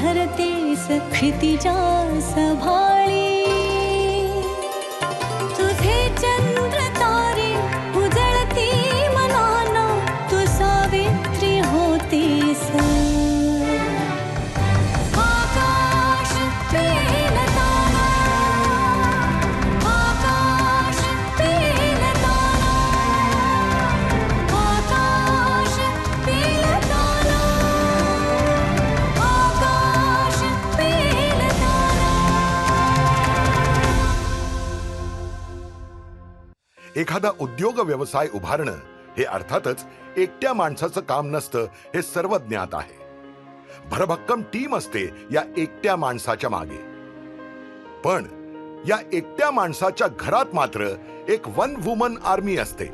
धरते सखितिजा सभा एखादा उद्योग व्यवसाय उभारणं हे अर्थातच एकट्या माणसाचं काम नसतं हे सर्व ज्ञात आहे. भरभक्कम टीम असते या एकट्या माणसाच्या मागे. पण या एकट्या माणसाच्या घरात मात्र एक वन वुमन आर्मी असते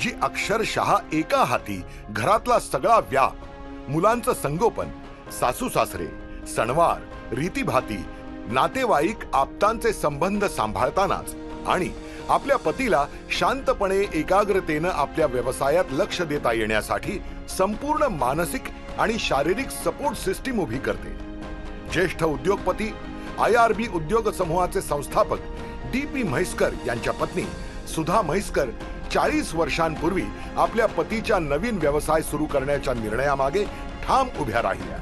जी अक्षरशः एका हाती घरातला सगळा व्याप मुलांचं संगोपन सासू सासरे सणवार रीतीभाती नातेवाईक आप्तांचे संबंध सांभाळतानाच आणि आपल्या पतीला शांतपणे एकाग्रतेनं आपल्या व्यवसायात लक्ष देता येण्यासाठी संपूर्ण मानसिक आणि शारीरिक सपोर्ट सिस्टीम उभी करते. ज्येष्ठ उद्योगपती आय आर बी उद्योग समूहाचे संस्थापक डी पी म्हैसकर यांच्या पत्नी सुधा म्हैसकर चाळीस वर्षांपूर्वी आपल्या पतीच्या नवीन व्यवसाय सुरू करण्याच्या निर्णयामागे ठाम उभ्या राहिल्या.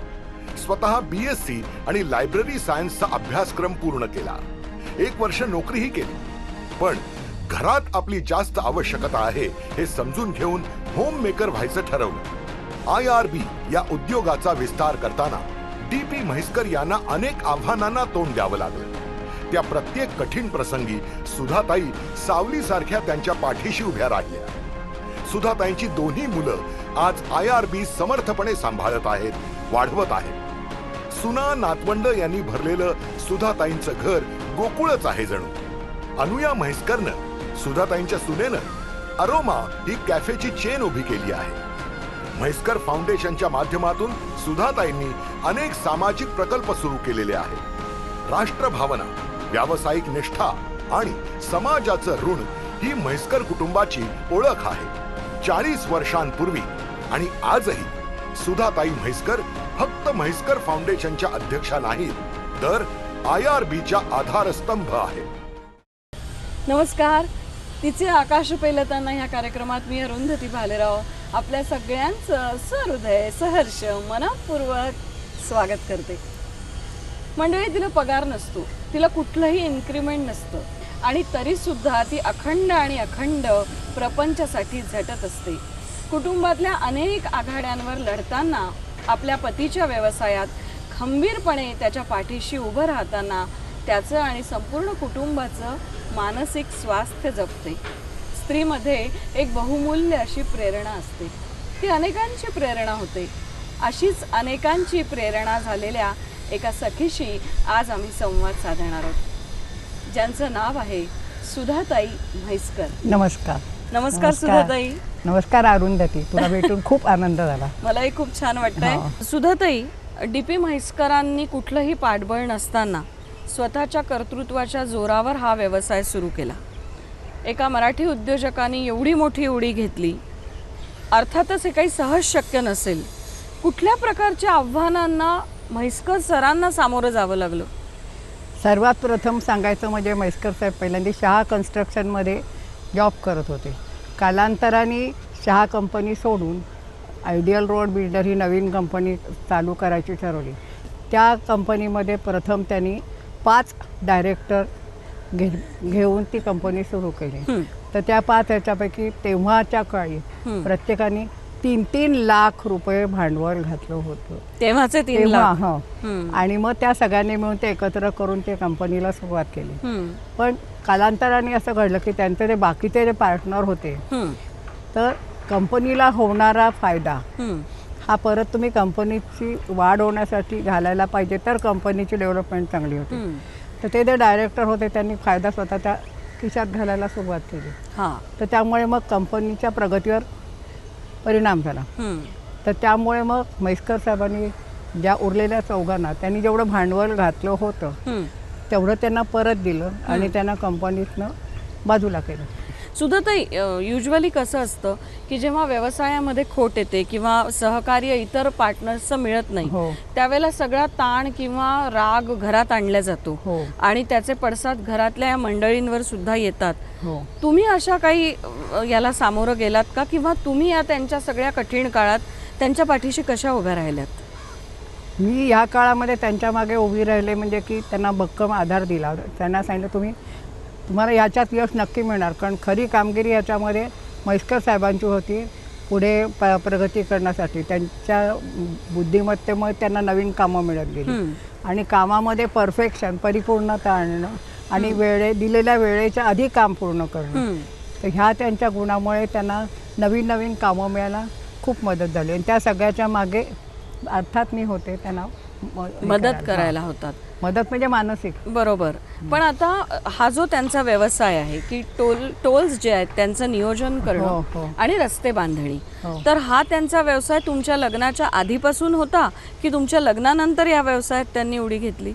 स्वतः बी एस सी आणि लायब्ररी सायन्सचा अभ्यासक्रम पूर्ण केला. एक वर्ष नोकरीही केली. पण घरात आपली जास्त आवश्यकता आहे हे समजून घेऊन होम मेकर व्हायचं ठरवलं. आय आर बी या उद्योगाचा विस्तार करताना डी पी म्हैसकर यांना अनेक आव्हानांना तोंड द्यावं लागलं. त्या प्रत्येक कठीण प्रसंगी सुधाताई सावलीसारख्या त्यांच्या पाठीशी उभ्या राहिल्या. सुधाताईंची दोन्ही मुलं आज आय आर बी समर्थपणे सांभाळत आहेत वाढवत आहेत. सुना नातवंड यांनी भरलेलं सुधाताईंचं घर गोकुळच आहे जणू. अनुया म्हैसकरनं सुधाताईंच्या सुनेनं अरोमा ही कॅफेची चेन उभी केली आहे. म्हैसकर फाउंडेशनच्या माध्यमातून सुधाताईंनी अनेक सामाजिक प्रकल्प सुरू केलेले आहेत. राष्ट्रभावना व्यावसायिक निष्ठा आणि समाजाचं ऋण ही म्हैसकर कुटुंबाची ओळख आहे. चाळीस वर्षांपूर्वी आणि आजही सुधाताई म्हैसकर फक्त म्हैसकर फाउंडेशनच्या अध्यक्षा नाहीत तर आय आर बीच्या आधारस्तंभ आहेत. नमस्कार. तिचे आकाश पेलताना ह्या कार्यक्रमात मी अरुंधती भालेराव. आपल्या सगळ्यांचं सहृदय सहर्ष मनापूर्वक स्वागत करते. मंडळी तिला पगार नसतो. तिला कुठलंही इन्क्रीमेंट नसतं. आणि तरीसुद्धा ती अखंड आणि अखंड प्रपंचासाठी झटत असते. कुटुंबातल्या अनेक आघाड्यांवर लढताना आपल्या पतीच्या व्यवसायात खंबीरपणे त्याच्या पाठीशी उभं राहताना त्याचं आणि संपूर्ण कुटुंबाचं मानसिक स्वास्थ्य जपते. स्त्रीमध्ये एक बहुमूल्य अशी प्रेरणा असते. ती अनेकांची प्रेरणा होते. अशीच अनेकांची प्रेरणा झालेल्या एका सखीशी आज आम्ही संवाद साधणार आहोत. ज्यांचं नाव आहे सुधाताई म्हैसकर. नमस्कार. नमस्कार सुधाताई. नमस्कार अरुंधती. तुला भेटून खूप आनंद झाला. मलाही खूप छान वाटतंय. हा. सुधाताई डी पी म्हैसकरांनी कुठलंही पाठबळ नसताना स्वतःच्या कर्तृत्वाच्या जोरावर हा व्यवसाय सुरू केला. एका मराठी उद्योजकांनी एवढी मोठी उडी घेतली. अर्थातच हे काही सहज शक्य नसेल. कुठल्या प्रकारच्या आव्हानांना म्हैसकर सरांना सामोरं जावं लागलं? सर्वात प्रथम सांगायचं म्हणजे म्हैसकर साहेब पहिल्यांदा शहा कन्स्ट्रक्शनमध्ये जॉब करत होते. कालांतराने शहा कंपनी सोडून आयडियल रोड बिल्डर ही नवीन कंपनी चालू करायची ठरवली. त्या कंपनीमध्ये प्रथम त्यांनी पाच डायरेक्टर घे घेऊन ती कंपनी सुरू केली. तर त्या पाच ह्याच्यापैकी तेव्हाच्या काळी. प्रत्येकाने तीन तीन लाख रुपये भांडवल घातलं होतं तेव्हाचे तीन लाख हो. आणि मग त्या सगळ्यांनी मिळून ते एकत्र करून ते कंपनीला सुरुवात केली. पण कालांतराने असं घडलं की त्यांचे जे बाकीचे जे पार्टनर होते. तर कंपनीला होणारा फायदा हं. परत तुम्ही कंपनीची वाढ होण्यासाठी घालायला पाहिजे तर कंपनीची डेव्हलपमेंट चांगली होते. तर ते जे डायरेक्टर होते त्यांनी फायदा स्वतःच्या खिशात घालायला सुरुवात केली हा तर त्यामुळे मग कंपनीच्या प्रगतीवर परिणाम झाला. तर त्यामुळे मग म्हैसकर साहेबांनी ज्या उरलेल्या चौघांना त्यांनी जेवढं भांडवल घातलं होतं. तेवढं त्यांना परत दिलं आणि त्यांना कंपनीतनं बाजूला केलं सुधाताई युजली कसं असतं की जेव्हा व्यवसायामध्ये खोट येते किंवा सहकार्य इतर पार्टनर्सचं मिळत नाही हो. त्यावेळेला सगळा ताण किंवा राग घरात आणला जातो हो. आणि त्याचे पडसाद घरातल्या या मंडळींवर सुद्धा येतात हो तुम्ही अशा काही याला सामोरं गेलात का किंवा तुम्ही या त्यांच्या सगळ्या कठीण काळात त्यांच्या पाठीशी कशा उभ्या राहिल्यात मी ह्या काळामध्ये त्यांच्या मागे उभी राहिले म्हणजे की त्यांना भक्कम आधार दिला त्यांना सांगितलं तुम्ही तुम्हाला याच्यात यश नक्की मिळणार. कारण खरी कामगिरी याच्यामध्ये म्हैसकर साहेबांची होती पुढे प प्रगती करण्यासाठी. त्यांच्या बुद्धिमत्तेमुळे त्यांना नवीन कामं मिळत गेली. आणि कामामध्ये परफेक्शन परिपूर्णता आणणं आणि वेळे दिलेल्या वेळेच्या आधी काम पूर्ण करणं. तर ह्या त्यांच्या गुणामुळे त्यांना नवीन नवीन कामं मिळायला खूप मदत झाली. आणि त्या सगळ्याच्या मागे अर्थात मी होते त्यांना मदत करायला. होतात मदत म्हणजे मानसिक बरोबर पण आता हा जो त्यांचा व्यवसाय आहे की टोल टोल्स जे आहेत त्यांचं नियोजन हो, करणं हो. आणि रस्ते बांधणी हो. तर हा त्यांचा व्यवसाय तुमच्या लग्नाच्या आधीपासून होता की तुमच्या लग्नानंतर या व्यवसायात त्यांनी उडी घेतली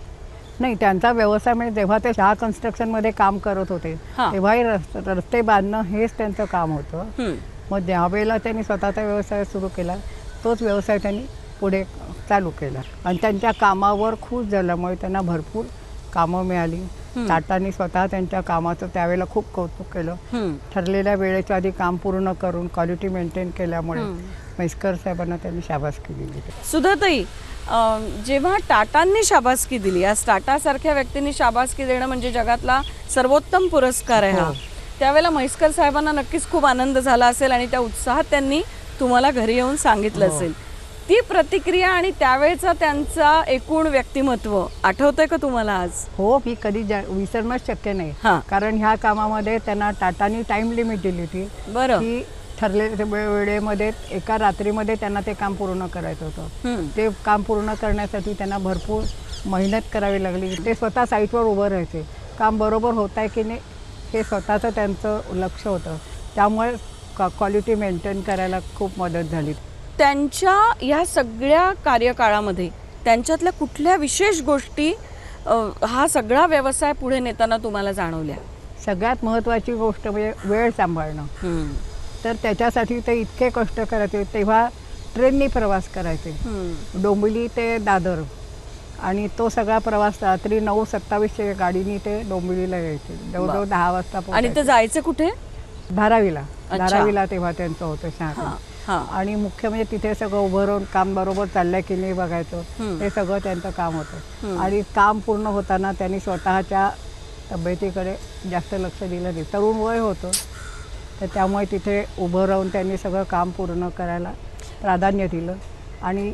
नाही त्यांचा व्यवसाय म्हणजे जेव्हा ते शहा कन्स्ट्रक्शनमध्ये काम करत होते हा. तेव्हाही रस्ते बांधणं हेच त्यांचं काम होतं. मग ज्यावेळेला त्यांनी स्वतःचा व्यवसाय सुरू केला तोच व्यवसाय त्यांनी पुढे चालू केला. आणि त्यांच्या कामावर खुश झाल्यामुळे त्यांना भरपूर कामं मिळाली. टाटांनी स्वतः त्यांच्या कामाचं त्यावेळेला खूप कौतुक केलं. ठरलेल्या वेळेच्या आधी काम पूर्ण करून क्वालिटी मेंटेन केल्यामुळे म्हैसकर साहेबांना त्यांनी शाबासकी दिली. सुधाताई जेव्हा टाटांनी शाबासकी दिली आज टाटासारख्या व्यक्तींनी शाबासकी देणं म्हणजे जगातला सर्वोत्तम पुरस्कार आहे हा. हो. त्यावेळेला म्हैसकर साहेबांना नक्कीच खूप आनंद झाला असेल आणि त्या उत्साहात त्यांनी तुम्हाला घरी येऊन सांगितलं हो. असेल. ती प्रतिक्रिया आणि त्यावेळेचा त्यांचा एकूण व्यक्तिमत्व आठवतंय का तुम्हाला आज? हो मी कधी जा- विसरणंच शक्य नाही. हां. कारण ह्या कामामध्ये त्यांना टाटानी टाइम लिमिट दिली होती. बरं. की ठरलेल्या वे- वेळेमध्ये एका रात्रीमध्ये त्यांना ते काम पूर्ण करायचं होतं. हम्म. ते काम पूर्ण करण्यासाठी त्यांना भरपूर मेहनत करावी लागली. ते स्वतः साईटवर उभं राहायचे. काम बरोबर होत आहे की नाही हे स्वतःचं त्यांचं लक्ष होतं. त्यामुळे क्वालिटी मेंटेन करायला खूप मदत झाली. त्यांच्या या सगळ्या कार्यकाळामध्ये त्यांच्यातल्या कुठल्या विशेष गोष्टी हा सगळा व्यवसाय पुढे नेताना तुम्हाला जाणवल्या सगळ्यात महत्त्वाची गोष्ट म्हणजे वेळ सांभाळणं. तर त्याच्यासाठी ते इतके कष्ट करायचे तेव्हा ट्रेननी प्रवास करायचे. डोंबिवली ते दादर आणि तो सगळा प्रवास रात्री नऊ सत्तावीसच्या गाडीने ते डोंबिवलीला यायचे जवळजवळ दहा वाजता आणि. ते जायचं कुठे धारावीला. धारावीला तेव्हा त्यांचं होतं शहा हा. आणि मुख्य म्हणजे तिथे सगळं उभं राहून काम बरोबर चाललंय की नाही बघायचं. हे. सगळं त्यांचं काम होतं. आणि काम पूर्ण होताना त्यांनी स्वतःच्या तब्येतीकडे जास्त लक्ष दिलं नाही. तरुण वय होतं तर त्यामुळे तिथे उभं राहून त्यांनी सगळं काम पूर्ण करायला प्राधान्य दिलं. आणि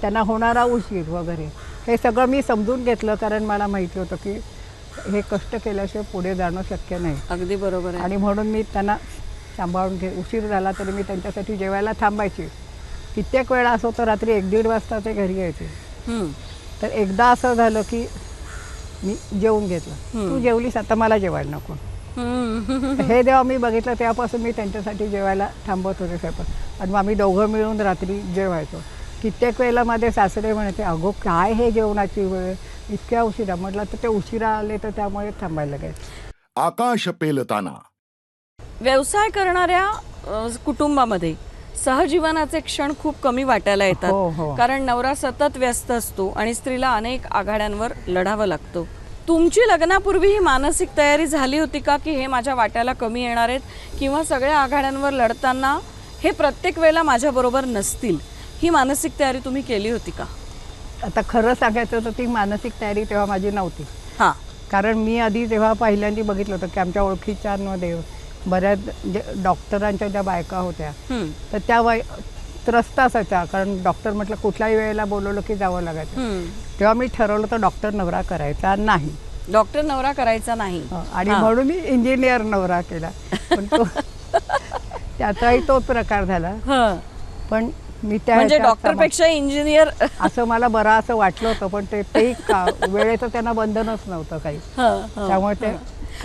त्यांना होणारा उशीर वगैरे हे सगळं मी समजून घेतलं कारण मला माहिती होतं की हे कष्ट केल्याशिवाय पुढे जाणं शक्य नाही. अगदी बरोबर आहे. आणि म्हणून मी त्यांना सांभाळून घे उशीर झाला तरी मी त्यांच्यासाठी जेवायला थांबायची. कित्येक वेळा असं होतं रात्री एक दीड वाजता ते घरी यायचे. तर एकदा असं झालं की मी जेवून घेतलं. तू जेवलीस आता मला जेवायला नको. हे जेव्हा मी बघितलं तेव्हापासून मी त्यांच्यासाठी जेवायला थांबवत होते स्वयंपाक. आणि मग आम्ही दोघं मिळून रात्री जेवायचो. कित्येक वेळेला माझे सासरे म्हणायचे अगो काय हे जेवणाची वेळ? इतक्या उशिरा. म्हटलं तर ते उशिरा आले तर त्यामुळे थांबायला लागायचं. आकाश पेलताना व्यवसाय करणाऱ्या कुटुंबामध्ये सहजीवनाचे क्षण खूप कमी वाटायला हो, येतात. हो. कारण नवरा सतत व्यस्त असतो आणि स्त्रीला अनेक आघाड्यांवर लढावं लागतं. तुमची लग्नापूर्वी ही मानसिक तयारी झाली होती का की हे माझ्या वाट्याला कमी येणार आहेत किंवा सगळ्या आघाड्यांवर लढताना हे प्रत्येक वेळेला माझ्याबरोबर नसतील? ही मानसिक तयारी तुम्ही केली होती का? आता खरं सांगायचं तर ती मानसिक तयारी तेव्हा माझी नव्हती. हां. कारण मी आधी जेव्हा पहिल्यांदा बघितलं होतं की आमच्या ओळखीच्यांमध्ये बऱ्याच जे डॉक्टरांच्या ज्या बायका होत्या तर त्या वय त्रस्त असायच्या. कारण डॉक्टर म्हटलं कुठल्याही वेळेला बोलवलं की जावं लागायचं. तेव्हा मी ठरवलं तर डॉक्टर नवरा करायचा नाही. डॉक्टर नवरा करायचा नाही. आणि. म्हणून मी इंजिनियर नवरा केला. पण तो त्याचाही तोच प्रकार झाला. पण मी त्या म्हणजे डॉक्टरपेक्षा इंजिनियर समा- असं मला बरं असं वाटलं होतं पण ते वेळेचं त्यांना बंधनच नव्हतं काही. त्यामुळे ते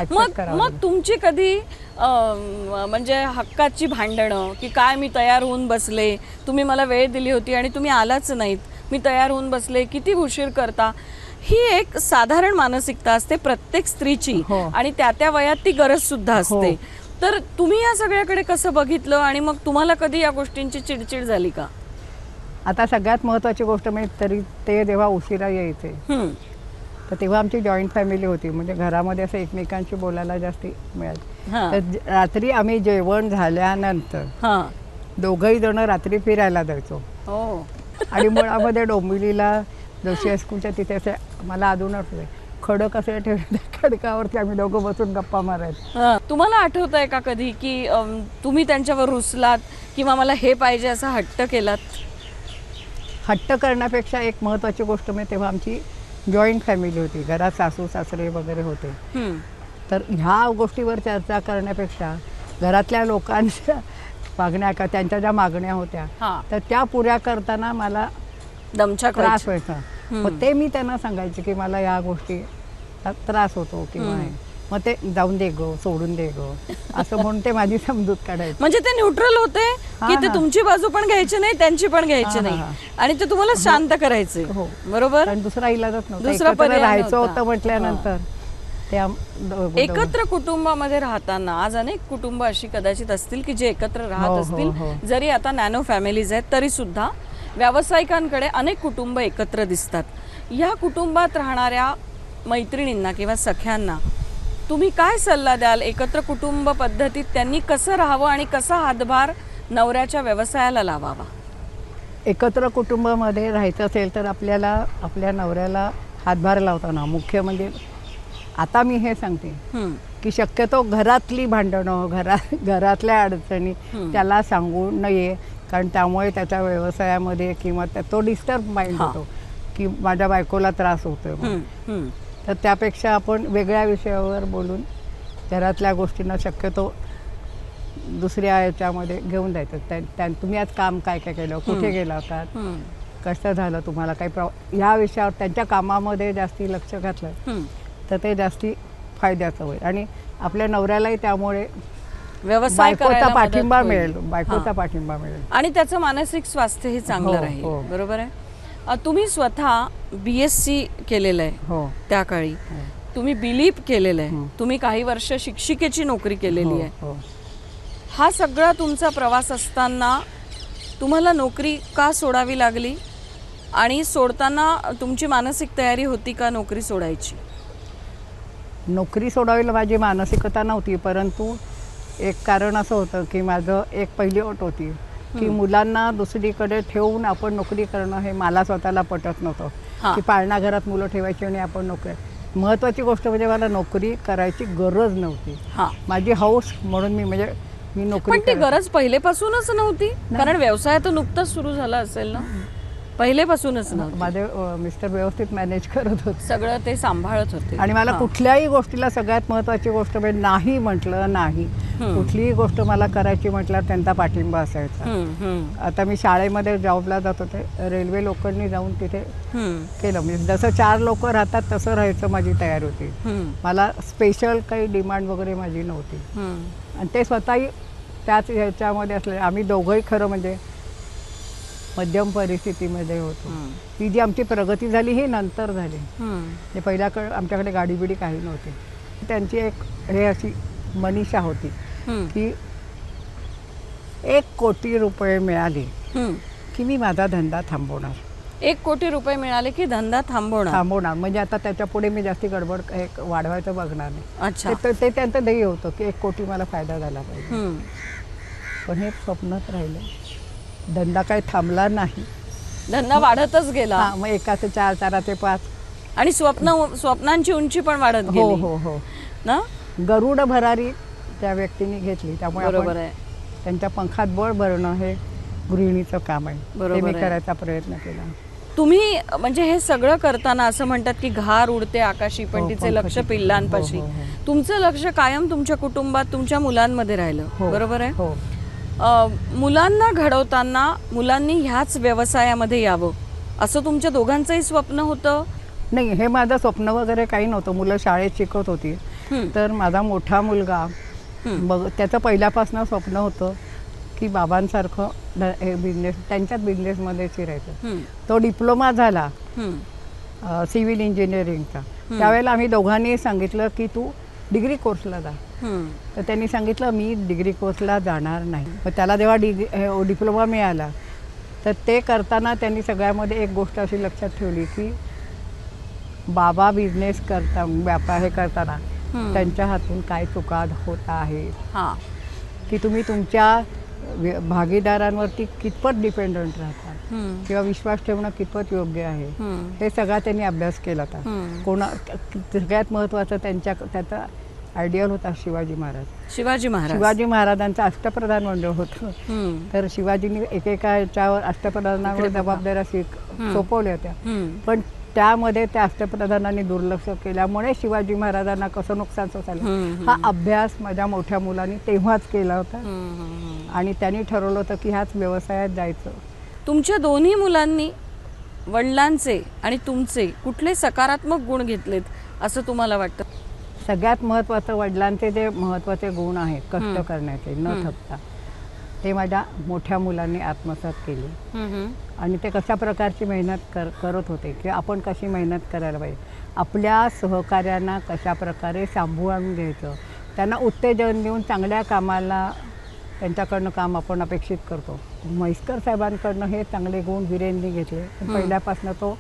मग मग. तुमची कधी म्हणजे हक्काची भांडणं की काय मी तयार होऊन बसले तुम्ही मला वेळ दिली होती आणि तुम्ही आलाच नाहीत मी तयार होऊन बसले किती उशीर करता ही एक साधारण मानसिकता असते प्रत्येक स्त्रीची हो. आणि त्या त्या वयात ती गरज सुद्धा असते हो. तर तुम्ही या सगळ्याकडे कसं बघितलं आणि मग तुम्हाला कधी या गोष्टींची चिडचिड झाली का आता सगळ्यात महत्त्वाची गोष्ट म्हणजे तरी ते जेव्हा उशिरा यायचे. तर तेव्हा आमची जॉईंट फॅमिली होती. म्हणजे घरामध्ये असं एकमेकांशी बोलायला जास्ती मिळालं. तर ज- रात्री आम्ही जेवण झाल्यानंतर हा. दोघंही जण रात्री फिरायला जायचो. हो. आणि मुळामध्ये डोंबिवलीला जोशी हायस्कूलच्या तिथे असे मला अजून आठवतंय खडक असे ठेवले त्या खडकावरती आम्ही दोघं बसून गप्पा मारायचो. हा. तुम्हाला आठवत आहे का कधी की अम, तुम्ही त्यांच्यावर रुसलात किंवा मला हे पाहिजे असा हट्ट केलात? हट्ट करण्यापेक्षा एक महत्त्वाची गोष्ट म्हणजे तेव्हा आमची जॉईंट फॅमिली होती घरात सासू सासरे वगैरे होते. तर ह्या गोष्टीवर चर्चा करण्यापेक्षा घरातल्या लोकांच्या मागण्या का त्यांच्या ज्या मागण्या होत्या हा तर त्या पुऱ्या करताना मला दमछाक त्रास व्हायची. मग ते मी त्यांना सांगायचे की मला या गोष्टी त्रास होतो किंवा. मग ते जाऊन दे गो सोडून दे गो. असं म्हणून ते माझी समजूत काढायचे. म्हणजे ते न्यूट्रल होते की ते. तुमची बाजू पण घ्यायची नाही त्यांची पण घ्यायची नाही. आणि ते तुम्हाला शांत करायचे. हो. बरोबर? दुसरा इलाजच नव्हता. दुसरा एकत्र पर्याय राहायचं नव्हता. होतं म्हटल्यानंतर. ते आम- दो- दो- एकत्र कुटुंबामध्ये राहताना आज अनेक कुटुंब अशी कदाचित असतील की जे एकत्र हो, राहत हो, असतील. हो. जरी आता नॅनो फॅमिलीज आहेत तरी सुद्धा व्यावसायिकांकडे अनेक कुटुंब एकत्र दिसतात. या कुटुंबात राहणाऱ्या मैत्रिणींना किंवा सख्यांना तुम्ही काय सल्ला द्याल एकत्र कुटुंब पद्धतीत त्यांनी कसं राहावं आणि कसा हातभार नवऱ्याच्या व्यवसायाला लावावा एकत्र कुटुंबामध्ये राहायचं असेल तर आपल्याला आपल्या नवऱ्याला हातभार लावताना मुख्य म्हणजे आता मी हे सांगते. की शक्यतो घरातली भांडणं घरा घरातल्या अडचणी. त्याला सांगू नये कारण त्यामुळे त्याच्या व्यवसायामध्ये किंवा तो डिस्टर्ब माइंड. होतो की माझ्या बायकोला त्रास होतोय. तर त्यापेक्षा आपण वेगळ्या विषयावर बोलून घरातल्या गोष्टींना शक्यतो दुसऱ्या याच्यामध्ये घेऊन जायचं त्या त्या- तुम्ही आज काम काय काय केलं कुठे गेला हम्म. कसं झालं तुम्हाला काही प्रॉ ह्या विषयावर त्यांच्या कामामध्ये जास्ती लक्ष घातलं. तर ते जास्ती फायद्याचं होईल आणि आपल्या नवऱ्यालाही त्यामुळे व्यवसाय बायकोचा पाठिंबा. मिळेल बायकोचा. पाठिंबा मिळेल आणि त्याचं मानसिक स्वास्थ्य हे चांगलं हो, राहील हो. बरोबर आहे तुम्ही स्वतः बी एस सी केलेलं आहे हो. त्या काळी हो. तुम्ही बिलीप केलेलं आहे. तुम्ही काही वर्ष शिक्षिकेची नोकरी केलेली हो, आहे. हो. हा सगळा तुमचा प्रवास असताना तुम्हाला नोकरी का सोडावी लागली? आणि सोडताना तुमची मानसिक तयारी होती का नोकरी सोडायची? नोकरी सोडावीला माझी मानसिकता नव्हती परंतु एक कारण असं होतं की माझं एक पहिली अट होती. की मुलांना दुसरीकडे ठेवून आपण नोकरी करणं हे मला स्वतःला पटत. नव्हतं. की पाळणा घरात मुलं ठेवायची आणि आपण नोकरी महत्त्वाची गोष्ट म्हणजे मला नोकरी करायची गरज नव्हती. हा. माझी हौस म्हणून मी म्हणजे मी नोकरी पण ती करायची. गरज पहिलेपासूनच नव्हती. कारण व्यवसाय तर नुकताच सुरू झाला असेल ना? पहिलेपासूनच नव्हती. माझे अ, मिस्टर व्यवस्थित मॅनेज करत होते. सगळं ते सांभाळत होते. आणि मला हा. कुठल्याही गोष्टीला सगळ्यात महत्त्वाची गोष्ट म्हणजे नाही म्हटलं नाही. हम्म. कुठलीही गोष्ट मला करायची म्हटल्यावर त्यांचा पाठिंबा असायचा. हम्म, हम्म, आता मी शाळेमध्ये जॉबला जात होते. रेल्वे लोकांनी जाऊन तिथे हम्म, केलं. म्हणजे जसं चार लोक राहतात तसं राहायचं माझी तयारी होती. हम्म, मला स्पेशल काही डिमांड वगैरे माझी नव्हती. हम्म. आणि ते स्वतःही त्याच ह्याच्यामध्ये असले. आम्ही दोघंही खरं म्हणजे मध्यम परिस्थितीमध्ये होतो. ती जी आमची प्रगती झाली ही नंतर झाली. ते पहिल्याकडे आमच्याकडे गाडी बिडी काही नव्हती त्यांची एक हे अशी मनीषा होती. की एक कोटी रुपये मिळाले. की मी माझा धंदा थांबवणार एक कोटी रुपये मिळाले की धंदा थांबवणार थांबवणार म्हणजे आता त्याच्या पुढे मी जास्ती गडबड वाढवायचं बघणार नाही अच्छा ते- ते त्यांचं ध्येय होतं की एक कोटी मला फायदा झाला पाहिजे. पण हे स्वप्नच राहिलं धंदा काही थांबला नाही. धंदा वाढतच गेला. हा मग एकाचे चार चाराचे पाच. आणि स्वप्न स्वप्नांची उंची पण वाढत हो गेली. हो हो. ना? गरुड भरारी त्या व्यक्तीने घेतली. त्यामुळे आपण बरोबर आहे. त्यांच्या पंखात बळ भरणं हे गृहिणीचं काम आहे. ते बरोबर मी आहे. करायचा प्रयत्न केला. तुम्ही म्हणजे हे सगळं करताना असं म्हणतात की घार उडते आकाशी पण हो, तिचे लक्ष. पिल्लांपाशी. हो, हो, हो. तुमचं लक्ष कायम तुमच्या कुटुंबात तुमच्या मुलांमध्ये राहिलं. हो बरोबर आहे? हो. मुलांना घडवताना मुलांनी ह्याच व्यवसायामध्ये यावं. असं तुमच्या दोघांचंही स्वप्न होतं? नाही हे माझं स्वप्न वगैरे काही नव्हतं. मुलं शाळेत शिकत होती. तर माझा मोठा मुलगा. बघ त्याचं पहिल्यापासून स्वप्न होतं की बाबांसारखं हे बिझनेस त्यांच्याच बिझनेसमध्ये शिरायचं तो डिप्लोमा झाला. सिव्हिल इंजिनिअरिंगचा त्यावेळेला आम्ही दोघांनी सांगितलं की तू डिग्री कोर्सला जा. तर त्यांनी सांगितलं मी डिग्री कोर्सला जाणार नाही. मग त्याला जेव्हा डिग्री डिप्लोमा मिळाला तर ते करताना त्यांनी सगळ्यामध्ये एक गोष्ट अशी लक्षात ठेवली की बाबा बिझनेस करता व्यापार हे करताना. त्यांच्या हातून काय चुका होत आहेत? हा. की तुम्ही तुमच्या भागीदारांवरती कितपत डिपेंडंट राहता? किंवा विश्वास ठेवणं कितपत योग्य आहे हं, सगळा त्यांनी अभ्यास केला होता. कोणा सगळ्यात महत्त्वाचं त्यांच्या त्याचा आयडियल होता शिवाजी महाराज. शिवाजी महाराज. शिवाजी महाराजांचं अष्टप्रधान मंडळ होतं. तर शिवाजींनी एकेका याच्यावर अष्टप्रधानावर जबाबदाऱ्या सोपवल्या होत्या. पण त्यामध्ये त्या अष्टप्रधानांनी दुर्लक्ष केल्यामुळे शिवाजी महाराजांना कसं नुकसान झालं हं, अभ्यास माझ्या मोठ्या मुलांनी तेव्हाच केला होता. आणि त्यांनी ठरवलं होतं की ह्याच व्यवसायात जायचं. तुमच्या दोन्ही मुलांनी वडिलांचे आणि तुमचे कुठले सकारात्मक गुण घेतलेत असं तुम्हाला वाटतं? सगळ्यात महत्त्वाचं वडिलांचे जे महत्त्वाचे गुण आहेत कष्ट करण्याचे न थकता ते माझ्या मोठ्या मुलांनी आत्मसात केले. आणि ते कशा प्रकारची मेहनत कर करत होते किंवा आपण कशी मेहनत करायला पाहिजे? आपल्या सहकार्यांना कशा प्रकारे सांभाळून घ्यायचं? त्यांना उत्तेजन देऊन चांगल्या कामाला त्यांच्याकडनं काम आपण अपेक्षित करतो. म्हैसकर साहेबांकडनं हे चांगले गुण विरेंनी घेतले. पहिल्यापासून तो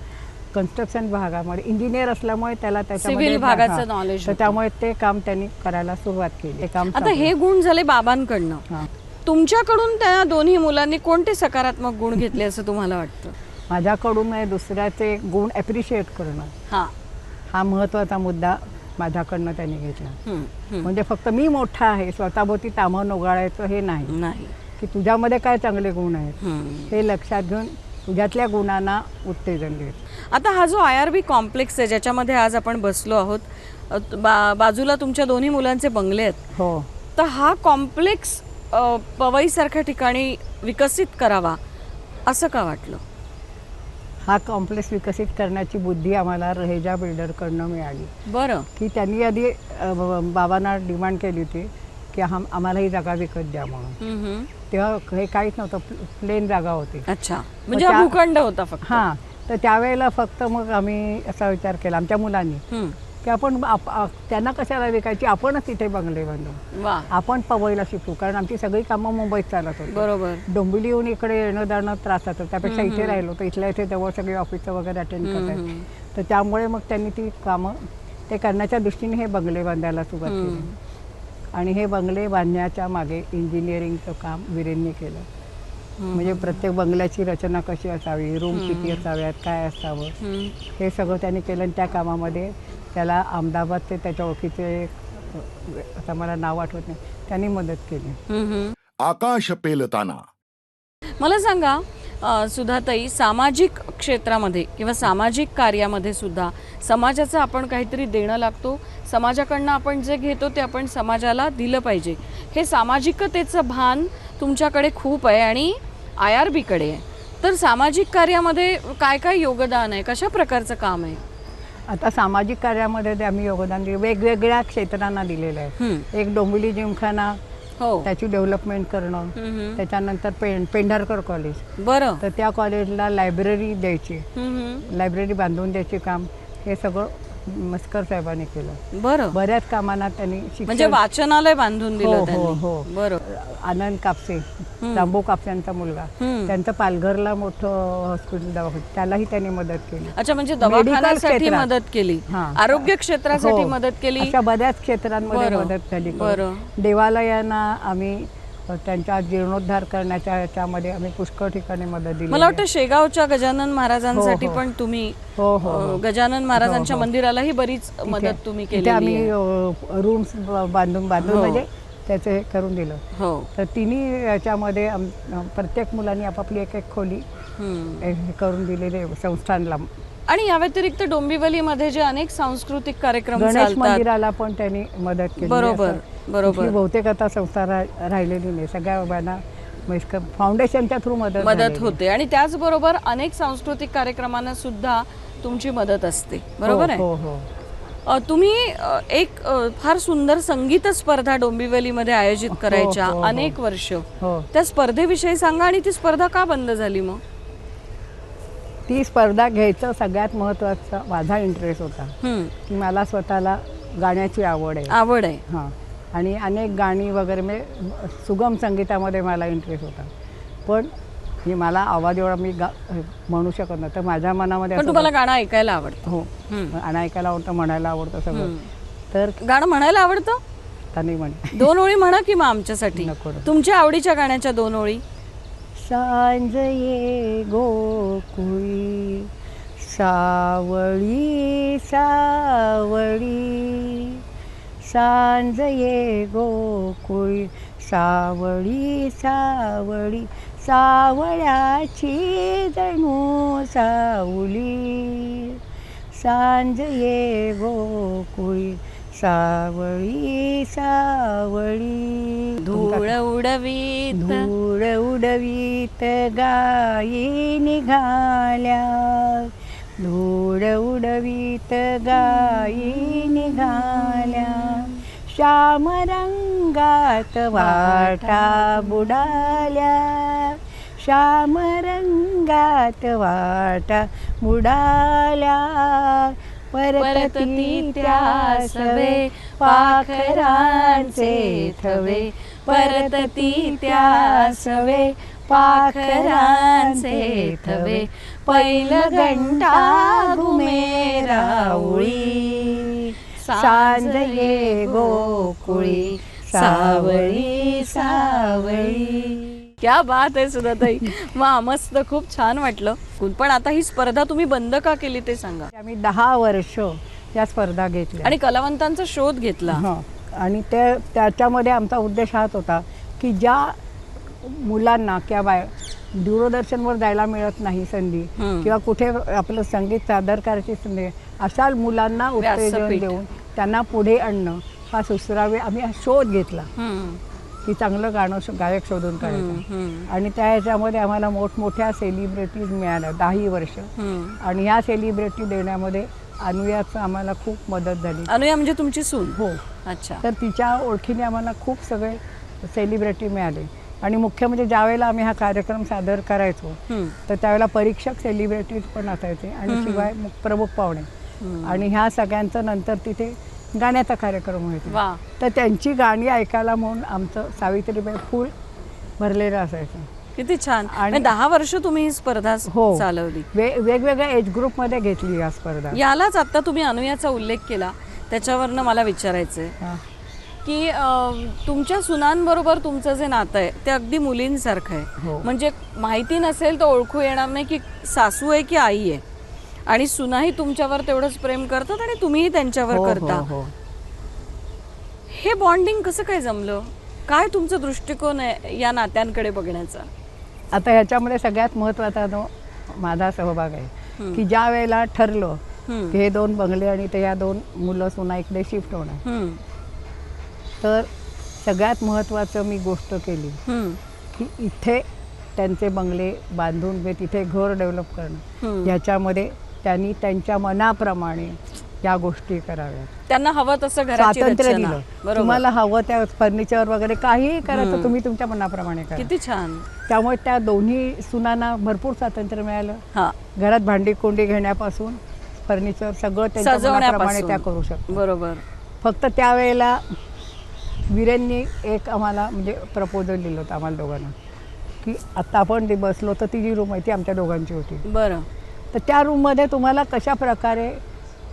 कन्स्ट्रक्शन भागामध्ये इंजिनियर असल्यामुळे त्याला त्याच्यामध्ये भागाचं होतं. त्यामुळे ते काम त्यांनी करायला सुरुवात केली. ते काम आता हे गुण झाले बाबांकडनं. तुमच्याकडून त्या दोन्ही मुलांनी कोणते सकारात्मक गुण घेतले असं तुम्हाला वाटतं? माझ्याकडून दुसऱ्याचे गुण ॲप्रिशिएट करणं. हा. हा महत्त्वाचा मुद्दा माझ्याकडनं त्यांनी घेतला. म्हणजे फक्त मी मोठा आहे स्वतःभोवती तामं नोगाळायचं हे नाही. नाही. की तुझ्यामध्ये काय चांगले गुण आहेत हं. लक्षात घेऊन तुझ्यातल्या गुणांना उत्तेजन देत आता हा जो आय आर बी कॉम्प्लेक्स आहे ज्याच्यामध्ये आज आपण बसलो आहोत बा बाजूला तुमच्या दोन्ही मुलांचे बंगले आहेत. हो. तर हा कॉम्प्लेक्स पवईसारख्या ठिकाणी विकसित करावा असं का वाटलं? हा कॉम्प्लेक्स विकसित करण्याची बुद्धी आम्हाला रहेजा बिल्डरकडनं मिळाली. बरं. की त्यांनी आधी बाबांना डिमांड केली होती की हम आम्हाला ही जागा विकत द्या म्हणून. तेव्हा हे काहीच नव्हतं प्लेन जागा होती. अच्छा. म्हणजे हा भूखंड होता फक्त. हां. तर त्यावेळेला फक्त मग आम्ही असा विचार केला आमच्या मुलांनी. की आपण त्यांना कशाला विकायची? आपणच तिथे बंगले बांधू आपण पवईला शिकू कारण आमची सगळी कामं मुंबईत चालत होती. बरोबर. डोंबिवली येऊन इकडे येणं जाणं त्रास होतं त्यापेक्षा इथे राहिलो तर इथल्या इथे जवळ सगळी ऑफिसचं वगैरे अटेंड करतात. तर त्यामुळे मग त्यांनी ती कामं ते करण्याच्या दृष्टीने हे बंगले बांधायला सुरुवात केली. आणि हे बंगले बांधण्याच्या मागे इंजिनिअरिंगचं काम विरेनने केलं. म्हणजे प्रत्येक बंगल्याची रचना कशी असावी रूम किती असाव्यात काय असावं हं. सगळं त्यांनी केलं आणि त्या कामामध्ये त्याला अहमदाबादचे त्याच्या ओळखीचे आता मला नाव आठवत नाही त्यांनी मदत केली. आकाश पेलताना. मला सांगा सुधाताई सामाजिक क्षेत्रामध्ये किंवा सामाजिक कार्यामध्ये सुद्धा समाजाचं आपण काहीतरी देणं लागतो. समाजाकडनं आपण जे घेतो ते आपण समाजाला दिलं पाहिजे. हे सामाजिकतेचं भान तुमच्याकडे खूप आहे आणि आय आर बीकडे आहे. तर सामाजिक कार्यामध्ये काय काय योगदान आहे? कशा प्रकारचं काम आहे? आता सामाजिक कार्यामध्ये ते आम्ही योगदान दिले. वेगवेगळ्या क्षेत्रांना दिलेलं आहे. एक डोंबिवली जिमखाना हो. त्याची डेव्हलपमेंट करणं. त्याच्यानंतर पें पेंढारकर कॉलेज बरं. तर त्या कॉलेजला लायब्ररी द्यायची. लायब्ररी बांधून द्यायचे काम. हे सगळं मस्कर साहेबांनी केलं बरं बऱ्याच कामांना त्यांनी म्हणजे वाचनालय बांधून हो, दिलं हो, त्यांनी हो. बरं आनंद कापसे रामभाऊ कापसेंचा मुलगा हं. त्यांचं पालघरला मोठं हॉस्पिटल दवाखाना त्याला त्यांनी मदत केली अच्छा म्हणजे दवाखान्यासाठी क्षेत्रात. मदत केली हां. आरोग्य क्षेत्रासाठी हो. मदत केली अशा बऱ्याच क्षेत्रांमध्ये बरं. मदत झाली बरं. देवालयांना आम्ही त्यांचा जीर्णोद्धार करण्याच्या याच्यामध्ये आम्ही पुष्कळ ठिकाणी मदत दिली मला वाटतं शेगावच्या गजानन महाराजांसाठी हो, हो. पण तुम्ही हो हो हो. गजानन महाराजांच्या हो, हो. मंदिरालाही बरीच मदत तुम्ही तिथे केली आम्ही रूम्स बांधून बांधून हो. म्हणजे त्याचं हे करून दिलं हो तर तिन्ही याच्यामध्ये आम- प्रत्येक मुलांनी आपापली एक एक खोली हम्म. हे करून दिलेली आहे संस्थानला आणि या व्यतिरिक्त डोंबिवलीमध्ये जे अनेक सांस्कृतिक कार्यक्रम गणेश चालतात. मंदिराला पण त्यांनी मदत केली बरोबर, बरोबर. बहुतेक आता संस्था रा- राहिलेली नाही. सगळ्या बाबांना फाउंडेशनच्या थ्रू मदत मदत झालेली. होते. आणि त्याचबरोबर अनेक सांस्कृतिक कार्यक्रमांना सुद्धा तुमची मदत असते. बरोबर आहे? हो हो अ, तुम्ही अ, एक अ, फार सुंदर संगीत स्पर्धा डोंबिवलीमध्ये आयोजित करायच्या हो, हो. अनेक वर्ष. हो. त्या स्पर्धेविषयी सांगा आणि ती स्पर्धा का बंद झाली मग? ती स्पर्धा घ्यायचं सगळ्यात महत्त्वाचा माझा इंटरेस्ट होता. की मला स्वतःला गाण्याची आवड आहे. आवड आहे. हां. आणि अनेक गाणी वगैरे म्हणजे सुगम संगीतामध्ये मला इंटरेस्ट होता. पण हे मला आवाज एवढा मी गा म्हणू शकत नाही तर माझ्या मनामध्ये तुम्हाला गाणं ऐकायला आवडतं. हो. आणि ऐकायला आवडतं म्हणायला आवडतं सगळं. तर गाणं म्हणायला आवडतं? नाही म्हणे. दोन ओळी म्हणा की मग आमच्यासाठी. तुमच्या आवडीच्या गाण्याच्या दोन ओळी. सांज ये गोकुळी सावळी सावळी. सांज ये गोकुळी सावळी सावळी. सावळ्याची जणू सावली. सांज ये गोकुळी सावळी सावळी. धूळ उडवीत. धूळ उडवीत गायी निघाल्या. धूळ उडवीत गायी निघाल्या. श्याम रंगात वाटा बुडाल्या. श्याम रंगात वाटा बुडाल्या. परतती त्या सवे पाखरांचे थवे. परतती त्या सवे पाखरांचे थवे. पैल घंटा घुमे राऊळी सांज ये गोकुळी सावळी सावळी. क्या बात आहे सुधाताई वा मस्त खूप छान वाटलं. पण आता ही स्पर्धा तुम्ही बंद का केली ते सांगा. आम्ही दहा वर्ष या स्पर्धा घेतल्या. आणि कलावंतांचा शोध घेतला. हं. आणि ते त्याच्यामध्ये आमचा उद्देश हाच होता की ज्या मुलांना किंवा बाय दूरदर्शनवर जायला मिळत नाही संधी. किंवा कुठे आपलं संगीत सादर करायची संधी अशा मुलांना उत्तेजन. देऊन त्यांना पुढे आणणं हा सुसरावे आम्ही हा शोध घेतला. की चांगलं गाणं शो- गायक शोधून काढायचं. हम्म, आणि त्या ह्याच्यामध्ये आम्हाला मोठमोठ्या सेलिब्रिटीज मिळाल्या दहाही वर्ष. हम्म. आणि ह्या सेलिब्रिटी देण्यामध्ये अनुयाचं आम्हाला खूप मदत झाली. अनुया म्हणजे तुमची सून? हो. अच्छा. तर तिच्या ओळखीने आम्हाला खूप सगळे सेलिब्रिटी मिळाले. आणि मुख्य म्हणजे ज्यावेळेला आम्ही हा कार्यक्रम सादर करायचो हम्म, तर त्यावेळेला परीक्षक सेलिब्रिटीज पण असायचे आणि शिवाय मु- प्रमुख पाहुणे. आणि ह्या सगळ्यांचं नंतर तिथे गाण्याचा कार्यक्रम व्हायचा वा. तर त्यांची गाणी ऐकायला म्हणून आमचं सावित्रीबाई फुल भरलेलं असायचं. किती छान. आणि- आणि दहा वर्ष तुम्ही ही स्पर्धा हो. चालवली. वे वेगवेगळ्या एज ग्रुपमध्ये घेतली या स्पर्धा. यालाच आता तुम्ही अनुयाचा उल्लेख केला. त्याच्यावरनं मला विचारायचंय. हा. की अं, तुमच्या सुनांबरोबर तुमचं जे नातं आहे ते अगदी मुलींसारखं हो. आहे म्हणजे माहिती नसेल तर ओळखू येणार नाही की सासू आहे की आई आहे. आणि सुनाही तुमच्यावर तेवढंच प्रेम करतात आणि तुम्हीही त्यांच्यावर हो, करता. हो, हो. हे बॉन्डिंग कसं काय जमलं? काय तुमचा दृष्टिकोन आहे या नात्यांकडे बघण्याचा? आता ह्याच्यामध्ये सगळ्यात महत्त्वाचा जो माझा सहभाग आहे. की ज्या वेळेला ठरलं. की हे दोन बंगले आणि ते ह्या दोन मुलं सुना इकडे शिफ्ट होणार. तर सगळ्यात महत्त्वाचं मी गोष्ट केली की इथे त्यांचे बंगले बांधून मी तिथे घर डेव्हलप करणं. हम्म. त्यांनी त्यांच्या मनाप्रमाणे या गोष्टी कराव्यात. त्यांना हवं तसं घराची स्वातंत्र्य रचना. दिलं. बरोबर. तुम्हाला हवं त्या फर्निचर वगैरे काहीही करायचं तुम्ही तुमच्या मनाप्रमाणे करा. किती छान. त्यामुळे त्या दोन्ही सुनांना भरपूर स्वातंत्र्य मिळालं. हा. घरात भांडी कोंडी घेण्यापासून फर्निचर सगळं त्यांच्या मनाप्रमाणे त्या करू शकतात. सजवण्यापासून बरोबर. फक्त त्यावेळेला वीरेंनी एक आम्हाला म्हणजे प्रपोजल दिलं होतं आम्हाला दोघांना. की आत्ता आपण बसलो तर ती जी रूम आहे ती आमच्या दोघांची होती. बरं. तर त्या रूममध्ये तुम्हाला कशा प्रकारे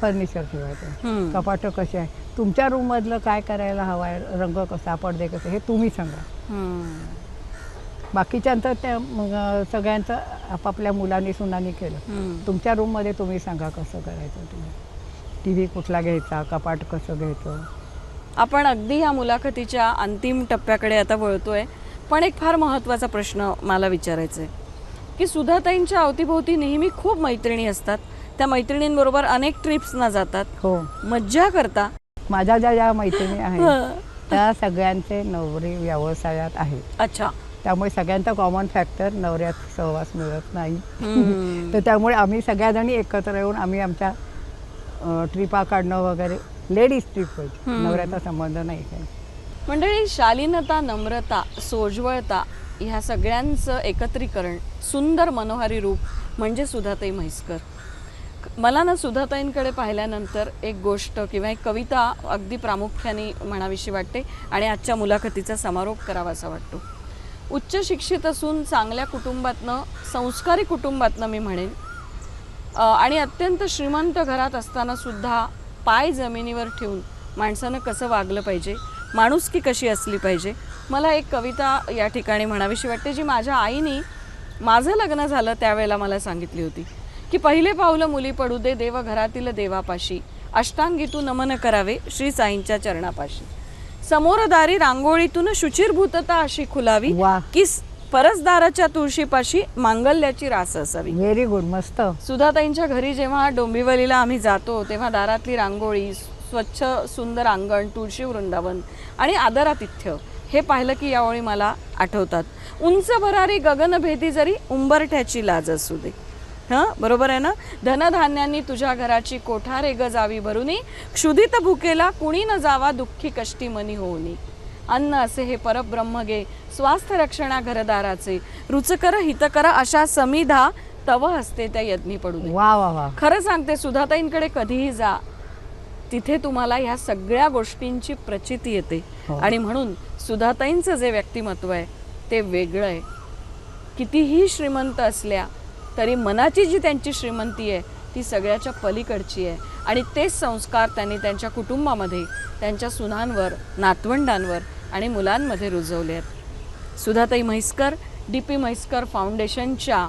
फर्निचर ठेवायचं. कपाटं कसे आहे? तुमच्या रूममधलं काय करायला हवं आहे रंग कसा? पडदे कसे हे तुम्ही सांगा. बाकीच्यांचं त्या मग सगळ्यांचं आपापल्या मुलांनी सुनांनी केलं. तुमच्या रूममध्ये तुम्ही सांगा कसं करायचं तुम्ही टी व्ही कुठला घ्यायचा? कपाट कसं घ्यायचं? आपण अगदी ह्या मुलाखतीच्या अंतिम टप्प्याकडे आता वळतोय. पण एक फार महत्त्वाचा प्रश्न मला विचारायचा आहे की सुधाताईंच्या अवतीभोवती नेहमी खूप मैत्रिणी असतात. त्या मैत्रिणींबरोबर अनेक ट्रिप्सना जातात. हो. मज्जा करता. माझ्या ज्या ज्या मैत्रिणी आहेत. त्या सगळ्यांचे नवरे व्यवसायात आहेत. अच्छा. त्यामुळे सगळ्यांचा कॉमन फॅक्टर नवऱ्यात सहवास मिळत नाही. तर त्यामुळे आम्ही सगळ्याजणी एकत्र येऊन आम्ही आमच्या ट्रिपा काढणं वगैरे लेडीज ट्रिप. नवऱ्याचा संबंध नाही काही मंडळी शालीनता नम्रता सोज्वळता ह्या सगळ्यांचं एकत्रीकरण सुंदर मनोहारी रूप म्हणजे सुधाताई म्हैसकर. मला ना सुधाताईंकडे पाहिल्यानंतर एक गोष्ट किंवा एक कविता अगदी प्रामुख्याने म्हणावीशी वाटते आणि आजच्या मुलाखतीचा समारोप करावासा वाटतो. उच्च शिक्षित असून चांगल्या कुटुंबातनं संस्कारी कुटुंबातनं मी म्हणेन आणि अत्यंत श्रीमंत घरात असताना सुद्धा पाय जमिनीवर ठेवून माणसानं कसं वागलं पाहिजे माणुसकी कशी असली पाहिजे मला एक कविता या ठिकाणी म्हणावीशी वाटते जी माझ्या आईने माझं लग्न झालं त्यावेळेला मला सांगितली होती की पहिले पावलं मुली पडू दे देव घरातील देवापाशी. अष्टांगीतू नमन करावे श्री साईंच्या चरणापाशी. समोर दारी रांगोळीतून शुचिरभूतता अशी खुलावी. की परसदाराच्या तुळशीपाशी मांगल्याची रास असावी. व्हेरी गुड मस्त. सुधाताईंच्या घरी जेव्हा डोंबिवलीला आम्ही जातो तेव्हा दारातली रांगोळी स्वच्छ सुंदर अंगण तुळशी वृंदावन आणि आदरातिथ्य. हे पाहिलं की यावेळी मला आठवतात. उंच भरारी गगनभेदी जरी उंबरठ्याची लाज असू दे. हां? बरोबर आहे ना? धनधान्यांनी तुझ्या घराची कोठारे ग जावी भरुनी. क्षुधित भुकेला कुणी न जावा दुःखी कष्टी मनी होऊनी. अन्न असे हे परब्रह्म गे स्वास्थ्य रक्षणा घरदाराचे. रुचकर हितकर अशा समिधा तव हस्ते त्या यज्ञी पडू दे. वा वा वा. खरं सांगते सुधाताईंकडे कधीही जा. तिथे तुम्हाला ह्या सगळ्या गोष्टींची प्रचिती येते. हो. आणि म्हणून सुधाताईंचं जे व्यक्तिमत्व आहे ते वेगळं आहे. कितीही श्रीमंत असल्या तरी मनाची जी त्यांची श्रीमंती आहे ती सगळ्याच्या पलीकडची आहे. आणि तेच संस्कार त्यांनी त्यांच्या कुटुंबामध्ये त्यांच्या सुनांवर नातवंडांवर आणि मुलांमध्ये रुजवले आहेत. सुधाताई म्हैसकर डी पी म्हैसकर फाउंडेशनच्या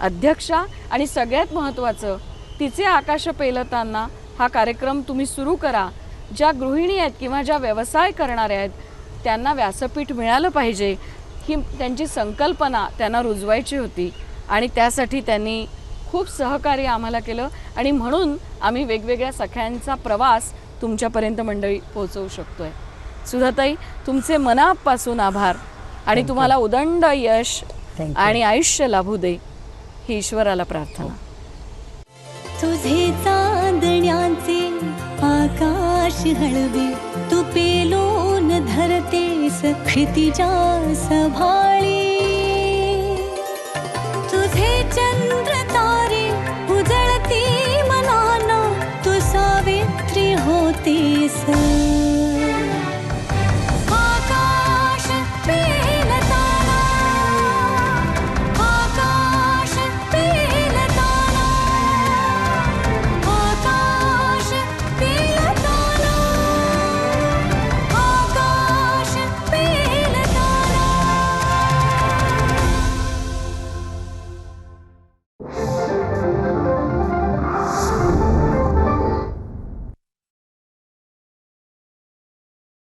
अध्यक्षा आणि सगळ्यात महत्त्वाचं तिचे आकाश पेलताना हा कार्यक्रम तुम्ही सुरू करा. ज्या गृहिणी आहेत किंवा ज्या व्यवसाय करणाऱ्या आहेत त्यांना व्यासपीठ मिळालं पाहिजे. ही त्यांची संकल्पना त्यांना रुजवायची होती आणि त्यासाठी त्यांनी खूप सहकार्य आम्हाला केलं आणि म्हणून आम्ही वेगवेगळ्या सख्यांचा प्रवास तुमच्यापर्यंत मंडळी पोहोचवू शकतोय. सुधाताई तुमचे मनापासून आभार आणि तुम्हाला उदंड यश. आणि आयुष्य लाभू दे ही ईश्वराला प्रार्थना. आकाश हळवे तू धरते धरतेस क्षितिजा सभाळी. तुझे चंद्र तारे उजळती मनाना तू सावित्री होती.